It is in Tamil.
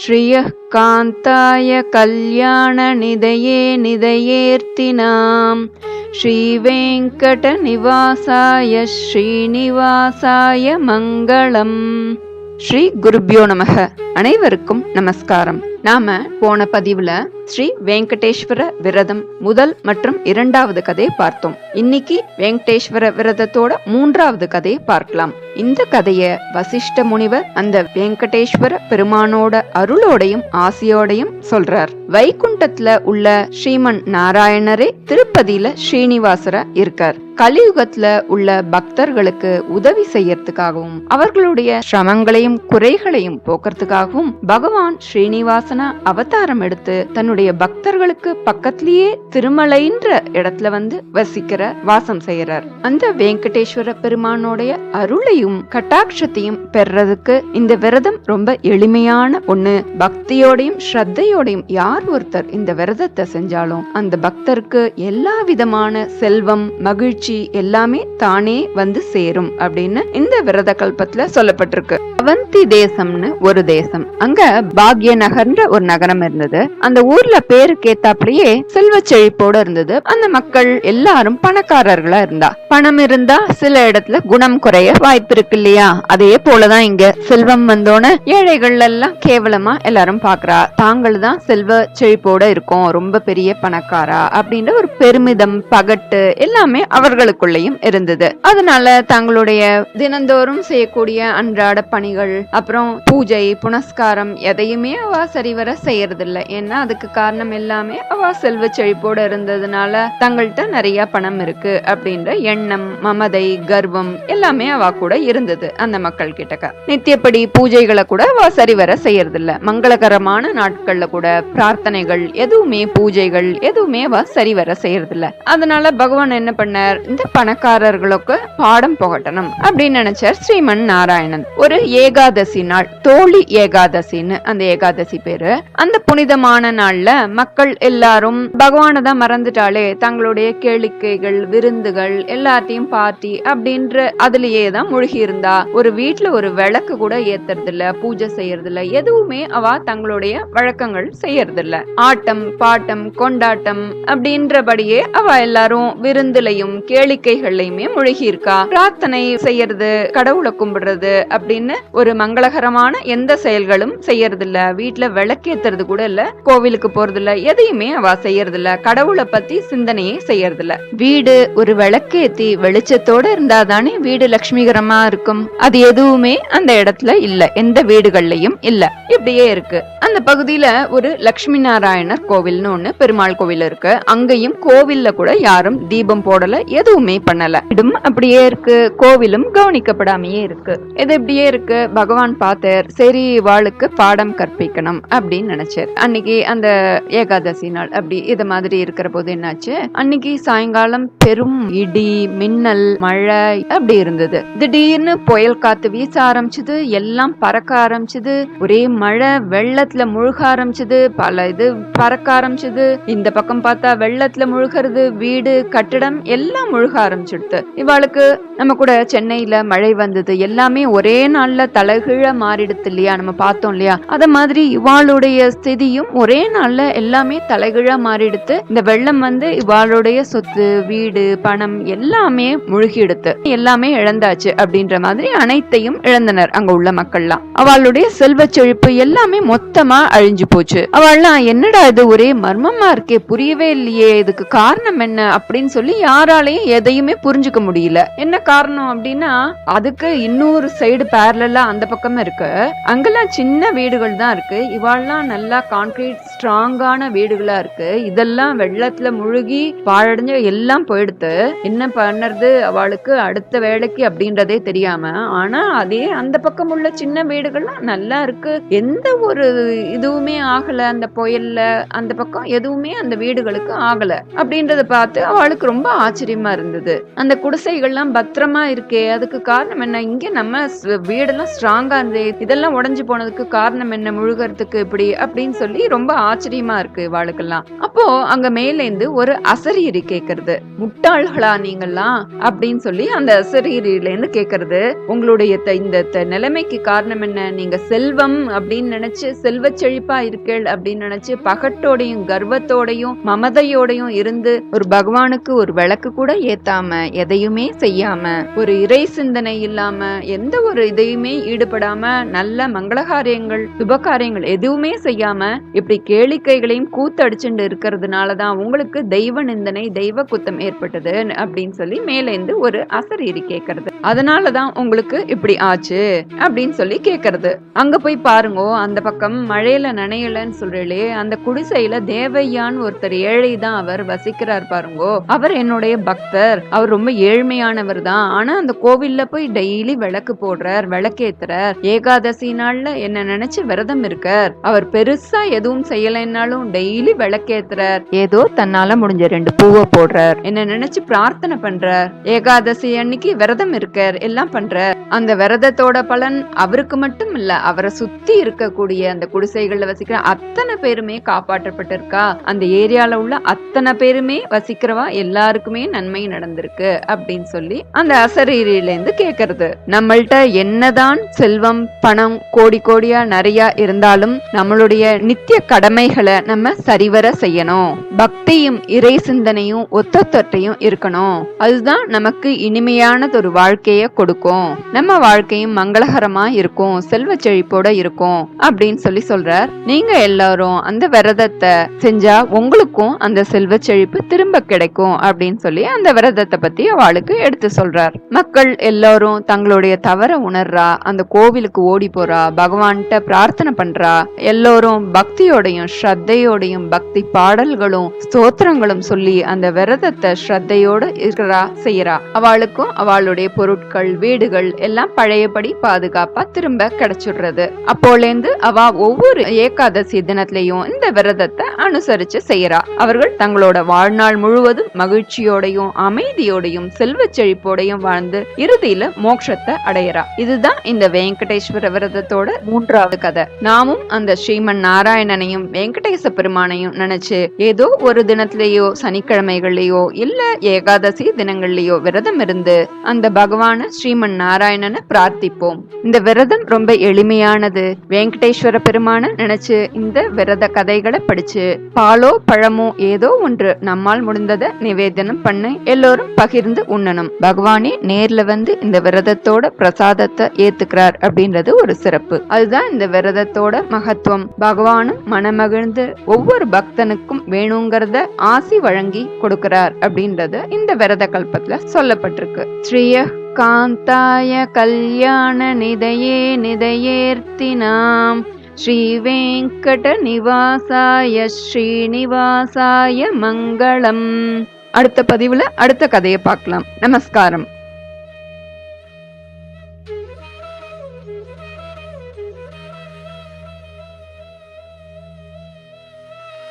श्रियः कान्ताय कल्याणनिधये निधयेऽर्तिनां श्रीवेङ्कटनिवासाय श्रीनिवासाय மங்களம் ஸ்ரீ குருப்யோ நமக அனைவருக்கும் நமஸ்காரம் நாம போன பதிவுல ஸ்ரீ வெங்கடேஸ்வர விரதம் முதல் மற்றும் இரண்டாவது கதையை பார்த்தோம். இன்னைக்கு வெங்கடேஸ்வர விரதத்தோட மூன்றாவது கதையை பார்க்கலாம். இந்த கதைய வசிஷ்ட முனிவர் அந்த வெங்கடேஸ்வர பெருமானோட அருளோடையும் ஆசையோடையும் சொல்றார். வைகுண்டத்துல உள்ள ஸ்ரீமன் நாராயணரே திருப்பதியில ஸ்ரீனிவாசரா இருக்கார். கலியுகத்துல உள்ள பக்தர்களுக்கு உதவி செய்யறதுக்காகவும் அவர்களுடைய சிரமங்களையும் குறைகளையும் போக்குறதுக்காகவும் பகவான் ஸ்ரீனிவாசனா அவதாரம் எடுத்து தன்னுடைய பக்தர்களுக்கு பக்கத்திலேயே திருமலைன்ற இடத்துல வந்து வசிக்கிற வாசம் செய்யறார் அந்த வெங்கடேஸ்வர பெருமானோடைய அருளையும் கட்டாட்சத்தையும் பெறதுக்கு இந்த விரதம் ரொம்ப எளிமையான ஒண்ணு. பக்தியோடையும் ஸ்ரத்தையோடையும் யார் ஒருத்தர் இந்த விரதத்தை செஞ்சாலும் அந்த பக்தருக்கு எல்லா விதமான செல்வம் மகிழ்ச்சி எல்லாமே தானே வந்து சேரும் அப்படின்னு இந்த விரத கல்பத்துல சொல்லப்பட்டிருக்கு. அவந்தி தேசம்னு ஒரு தேசம். அங்க பாக்ய நகர்ன்ற ஒரு நகரம் இருந்தது. அந்த ஊர்ல பேருக்கு ஏத்தாப்படியே செல்வ செழிப்போட இருந்தது. அந்த மக்கள் எல்லாரும் பணக்காரர்களா இருந்தா. பணம் இருந்தா சில இடத்துல குணம் குறைய வாய்ப்பு இருக்கு இல்லையா? அதே போலதான் இங்க செல்வம் வந்தோன்னு ஏழைகள் எல்லாம் கேவலமா எல்லாரும் பாக்குறா. தாங்கள் தான் செல்வ செழிப்போட இருக்கோம். ரொம்ப பெரிய பணக்காரா அப்படின்ற ஒரு பெருமிதம் பகட்டு எல்லாமே அவர்களுக்குள்ளேயும் இருந்தது. அதனால தங்களுடைய தினந்தோறும் செய்யக்கூடிய அன்றாட பணிகள் அப்புறம் பூஜை புனஸ்காரம் எதையுமே அவ சரிவர செய்யறதில்ல. ஏன்னா அதுக்கு காரணம் எல்லாமே அவ செல்வ செழிப்போட இருந்ததுனால தங்கள்கிட்ட நிறைய பணம் இருக்கு அப்படின்ற எண்ணம் மமதை கர்வம் எல்லாமே அவ கூட இருந்தது அந்த மக்கள் கிட்டக்க நித்தியப்படி பூஜைகளை கூட அவ சரிவர செய்யறதில்ல. மங்களகரமான நாட்கள்ல கூட பிரார்த்தனைகள் எதுவுமே பூஜைகள் எதுவுமே அவ சரிவர செய்யறதில்ல. அதனால பகவான் என்ன பண்ணார்? இந்த பணக்காரர்களுக்கு பாடம் புகட்டணும் அப்படின்னு நினைச்சார் ஸ்ரீமன் நாராயணன். ஒரு ஏகாதசி நாள் தோழி ஏகாதசின்னு அந்த ஏகாதசி பேரு. அந்த புனிதமான நாள்ல மக்கள் எல்லாரும் பகவானை தான் மறந்துட்டாலே தங்களுடைய கேளிக்கைகள் விருந்துகள் எல்லாத்தையும் பார்ட்டி அப்படின்ற அதுலயே தான் மூழ்கி இருந்தா ஒரு வீட்டுல ஒரு விளக்கு கூட ஏத்துறது இல்ல பூஜை செய்யறது இல்ல எதுவுமே அவ தங்களுடைய வழக்கங்கள் செய்யறது இல்ல ஆட்டம் பாட்டம் கொண்டாட்டம் அப்படின்றபடியே அவ எல்லாரும் விருந்துலையும் கேளிக்கைகள்லயுமே மூழ்கி இருக்கா பிரார்த்தனை செய்யறது கடவுளை கும்பிடுறது அப்படின்னு ஒரு மங்களகரமான எந்த செயல்களும் செய்யறது இல்ல வீட்டுல விளக்கேத்துறது கூட இல்ல. கோவிலுக்கு போறது இல்ல எதையுமே அவ செய்யறது இல்ல கடவுளை பத்தி சிந்தனையே செய்யறது இல்ல வீடு ஒரு விளக்கேத்தி வெளிச்சத்தோட இருந்தாதானே வீடு லட்சுமிகரமா இருக்கும். அது எதுவுமே அந்த இடத்துல இல்ல. எந்த வீடுகள்லயும் இல்ல. இப்படியே இருக்கு. அந்த பகுதியில ஒரு லட்சுமி நாராயணர் கோவில்னு ஒண்ணு பெருமாள் கோவில் இருக்கு. அங்கேயும் கோவில்ல கூட யாரும் தீபம் போடல. எதுவுமே பண்ணல. இடும் அப்படியே இருக்கு. கோவிலும் கவனிக்கப்படாமையே இருக்கு. இது இப்படியே இருக்கு? பகவான் பார்த்தார் சரி வாளுக்கு பாடம் கற்பிக்கணும் அப்படின்னு நினைச்சார். அன்னைக்கு அந்த ஏகாதசி நாள் அப்படி இது மாதிரி இருக்கிற போது என்னாச்சு? அன்னைக்கு சாயங்காலம் பெரும் இடி மின்னல் மழை அப்படி இருந்தது. திடீர்னு புயல் காத்து வீச ஆரம்பிச்சது எல்லாம் பறக்க ஆரம்பிச்சது ஒரே மழை வெள்ளத்துல முழுக ஆரம்பிச்சது பல இது பறக்க ஆரம்பிச்சது. இந்த பக்கம் பார்த்தா வெள்ளத்துல முழுகிறது வீடு கட்டிடம் எல்லாம் முழுக ஆரம்பிச்சிடுது. இவாளுக்கு நம்ம கூட சென்னையில மழை வந்தது எல்லாமே ஒரே நாள்ல தலைகீழ மாறிடுது இல்லையா? நம்ம பார்த்தோம் இல்லையா? அத மாதிரி இவாளுடைய ஸ்திதியும் ஒரே நாள்ல எல்லாமே தலைகீழா மாறிடுத்து இந்த வெள்ளம் வந்து இவாளுடைய சொத்து வீடு பணம் எல்லாமே முழுகிடுத்து. எல்லாமே இழந்தாச்சு அப்படின்ற மாதிரி அனைத்தையும் இழந்தனர் அங்க உள்ள மக்கள்லாம். அவளுடைய செல்வ செழிப்பு எல்லாமே மொத்தமா அழிஞ்சு போச்சு. அவள்லாம் என்னடா இது ஒரே மர்மமா இருக்கே புரியவே இல்லையே இதுக்கு காரணம் என்ன அப்படின்னு சொல்லி யாராலையும் எதையுமே புரிஞ்சுக்க முடியல. என்ன காரணம் அப்படின்னா அதுக்கு இன்னொரு சைடு பேரலா அந்த பக்கமா இருக்கு. அங்கெல்லாம் சின்ன வீடுகள் தான் இருக்கு. இவாள்லாம் நல்லா கான்கிரீட் ஸ்ட்ராங்கான வீடுகளா இருக்கு. இதெல்லாம் வெள்ளத்துல முழுகி பாழடைஞ்ச எல்லாம் போயிடுத்து. என்ன பண்ணுறது அவளுக்கு அடுத்த வேலைக்கு அப்படின்றதே தெரியாம. ஆனா அதே அந்த பக்கம் உள்ள சின்ன வீடுகள்லாம் நல்லா இருக்கு. எந்த ஒரு இதுவுமே ஆகல. அந்த புயல்ல அந்த பக்கம் எதுவுமே அந்த வீடுகளுக்கு ஆகல. அப்படின்றத பார்த்து அவளுக்கு ரொம்ப ஆச்சரியமா இருந்தது. அந்த குடிசைகள்லாம் பத்திரமா இருக்கே. அதுக்கு காரணம் என்ன? இங்க நம்ம வீடெல்லாம் இதெல்லாம் ஸ்ட்ராங்கா இதெல்லாம் உடைஞ்சு போனதுக்கு காரணம் என்ன? முழுகிறதுக்கு இப்படி அப்படின்னு சொல்லி ரொம்ப ஆச்சரியமா இருக்கு இவாளுக்கெல்லாம். அப்போ அங்க மேலேந்து ஒரு அசரீரி கேக்குறது. முட்டாள்களா நீங்கெல்லாம் அப்படின்னு சொல்லி அந்த அசரீரியில இருந்து கேக்குறது. உங்களுடைய இந்த த- நிலைமைக்கு காரணம் என்ன? நீங்க செல்வம் அப்படின்னு நினைச்சு செல்வ செழிப்பா இருக்கேள் அப்படின்னு நினைச்சு பகட்டோடையும் கர்வத்தோடையும் மமதையோடையும் இருந்து ஒரு பகவானுக்கு ஒரு விளக்கு கூட ஏத்தாம எதையுமே செய்யாம ஒரு இறை சிந்தனை இல்லாம எந்த ஒரு இதையுமே ஈடுபடாம நல்ல மங்களகாரியங்கள் சுபகாரியங்கள் எதுவுமே செய்யாம இப்படி கேளிக்கைகளையும் கூத்தடிச்சுட்டு இருக்கிறதுனாலதான் உங்களுக்கு தெய்வ நிந்தனை தெய்வ குத்தம் ஏற்பட்டது அப்படின்னு சொல்லி மேலேந்து ஒரு அசரீரி கேக்குறது. அதனாலதான் உங்களுக்கு இப்படி ஆச்சு அப்படின்னு சொல்லி கேக்குறது. அங்க போய் பாருங்க அந்த பக்கம் மழையில நனையலன்னு சொல்றீங்களே அந்த குடிசையில தேவையான்னு ஒருத்தர் ஏழை தான் அவர் வசிக்கிறார் பாருங்கோ. அவர் என்னுடைய பக்தர். அவர் ரொம்ப ஏழ்மையானவர் தான். ஆனா அந்த கோவில்ல போய் டெய்லி விளக்கு போடுறார் விளக்கு விளக்கேத்துறார் ஏகாதசி நாள்ல என்ன நினைச்சு விரதம் இருக்கார். அவர் பெருசா எதுவும் செய்யலைன்னாலும் டெய்லி விளக்கேத்துறார். ஏதோ தன்னால முடிஞ்ச ரெண்டு பூவை போடுறார். என்ன நினைச்சு பிரார்த்தனை பண்றார். ஏகாதசி அன்னைக்கு விரதம் இருக்கார். எல்லாம் பண்றார். அந்த விரதத்தோட பலன் அவருக்கு மட்டும் இல்ல அவரை சுத்தி இருக்கக்கூடிய அந்த குடிசைகள்ல வசிக்கிற அத்தனை பேருமே காப்பாற்றப்பட்டிருக்கா. அந்த ஏரியால உள்ள அத்தனை பேருமே வசிக்கிறவா எல்லாருக்குமே நன்மை நடந்திருக்கு அப்படின்னு சொல்லி அந்த அசரீரியில இருந்து கேக்குறது. நம்மள்ட்ட என்னதான் செல்வம் பணம் கோடி கோடியா நிறைய இருந்தாலும் நம்மளுடைய நித்திய கடமைகளை நம்ம சரிவர செய்யணும். பக்தியும் இறை சிந்தனையும் ஒத்தொத்தையும் இருக்கணும். அதுதான் நமக்கு இனிமையானது ஒரு வாழ்க்கைய கொடுக்கும். நம்ம வாழ்க்கையும் மங்களகரமா இருக்கும் செல்வ செழிப்போட இருக்கும் அப்படின்னு சொல்லி சொல்றார். நீங்க எல்லாரும் அந்த விரதத்தை செஞ்சா உங்களுக்கும் அந்த செல்வ செழிப்பு திரும்ப கிடைக்கும் அப்படின்னு சொல்லி அந்த விரதத்தை பத்தி அவளுக்கு எடுத்து சொல்றார். மக்கள் எல்லாரும் தங்களுடைய தவற உணர்றா அந்த கோவிலுக்கு ஓடி போறா பகவான்கிட்ட பிரார்த்தனை பண்றா. எல்லோரும் பக்தியோடையும் ஸ்ரத்தையோடையும் பக்தி பாடல்களும் ஸ்தோத்திரங்களும் சொல்லி அந்த விரதத்தை ஸ்ரத்தையோட இருக்கிறா செய்யறா. அவளுக்கும் அவளுடைய பொருட்கள் வீடுகள் எல்லாம் பழையபடி பாதுகாப்பா திரும்ப கிடைச்சிடுறது. அப்போலேந்து அவ ஒவ்வொரு ஏகாதசி தினத்திலையும் இந்த விரதத்தை அனுசரிச்சு செய்யறா. அவர்கள் தங்களோட வாழ்நாள் முழுவதும் மகிழ்ச்சியோடையும் அமைதியோடையும் செல்வ செழிப்போடையும் வாழ்ந்து இறுதியில மோட்சத்தை அடையறா. இதுதான் இந்த வெங்கடேஸ்வர விரதத்தோட மூன்றாவது கதை. நாமும் அந்த ஸ்ரீமன் நாராயணனையும் வெங்கடேச பெருமானையும் நினைச்சு ஏதோ ஒரு தினத்திலேயோ சனிக்கிழமைகள்லயோ இல்ல ஏகாதசி தினங்கள்லயோ விரதம் இருந்து அந்த பகவான ஸ்ரீமன் நாராயணனை பிரார்த்திப்போம். இந்த விரதம் ரொம்ப எளிமையானது. வெங்கடேஸ்வர பெருமான நினைச்சு இந்த விரத கதைகளை படிச்சு பாலோ பழமோ ஏதோ ஒன்று நம்மால் முடிந்ததை நிவேதனம் பண்ணி எல்லோரும் பகிர்ந்து உண்ணணும். பகவானே நேர்ல வந்து இந்த விரதத்தோட பிரசாதத்தை ஏத்துக்கிறார் அப்படின்றது ஒரு சிறப்பு. அதுதான் இந்த விரதத்தோட மகத்துவம். பகவானும் மனமகிழ்ந்து ஒவ்வொரு பக்தனுக்கும் வேணுங்கிறத ஆசி வழங்கி கொடுக்கிறார் அப்படின்றது இந்த விரத கல்பத்துல சொல்லப்பட்டிருக்கு. ஸ்ரீய காந்தாய கல்யாண நிதையே நிதையேர்த்தினாம். ஸ்ரீ வெங்கட நிவாசாய ஸ்ரீனிவாசாய மங்களம். அடுத்த பதிவுல அடுத்த கதையை பார்க்கலாம். நமஸ்காரம்.